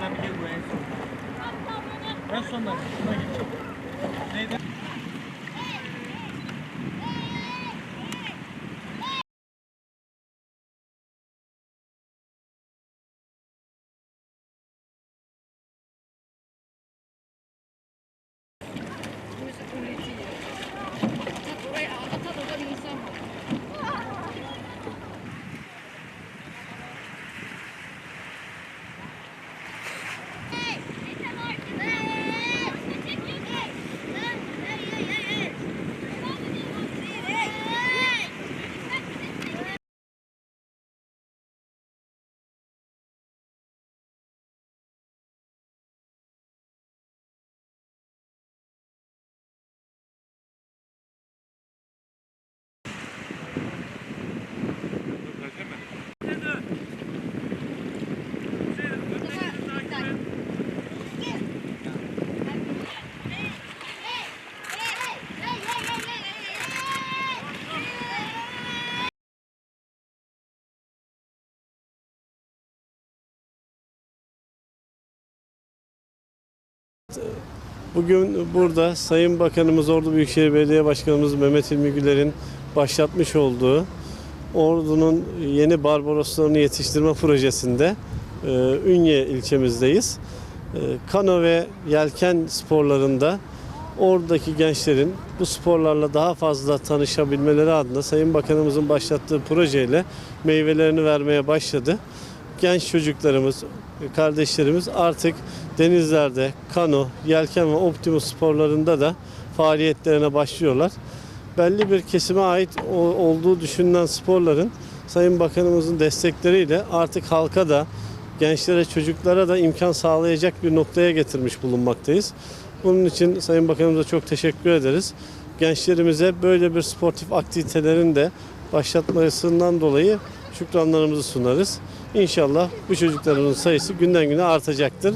alabiliyor bu en sonunda. En sonunda şuna geçiyor. Neydi? Bugün burada Sayın Bakanımız Ordu Büyükşehir Belediye Başkanımız Mehmet İlmi Güler'in başlatmış olduğu Ordu'nun yeni Barbaroslarını yetiştirme projesinde e, Ünye ilçemizdeyiz. E, kano ve yelken sporlarında oradaki gençlerin bu sporlarla daha fazla tanışabilmeleri adına Sayın Bakanımızın başlattığı projeyle meyvelerini vermeye başladı. Genç çocuklarımız, kardeşlerimiz artık denizlerde kano, yelken ve optimus sporlarında da faaliyetlerine başlıyorlar. Belli bir kesime ait olduğu düşünülen sporların Sayın Bakanımızın destekleriyle artık halka da gençlere, çocuklara da imkan sağlayacak bir noktaya getirmiş bulunmaktayız. Bunun için Sayın Bakanımıza çok teşekkür ederiz. Gençlerimize böyle bir sportif aktivitelerin de başlatmasından dolayı şükranlarımızı sunarız. İnşallah bu çocuklarımızın sayısı günden güne artacaktır.